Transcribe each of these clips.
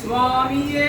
சுவாமியே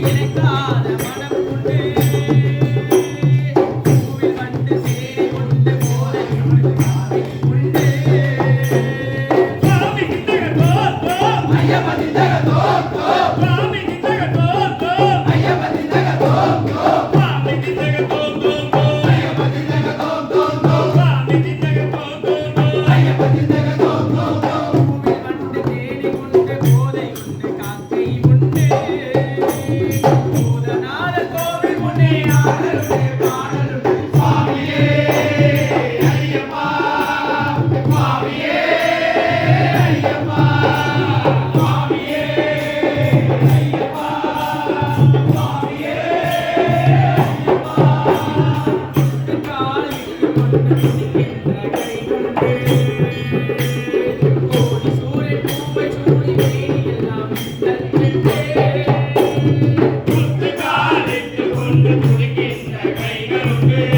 மலையை கண்டு Hey, hey, hey, hey,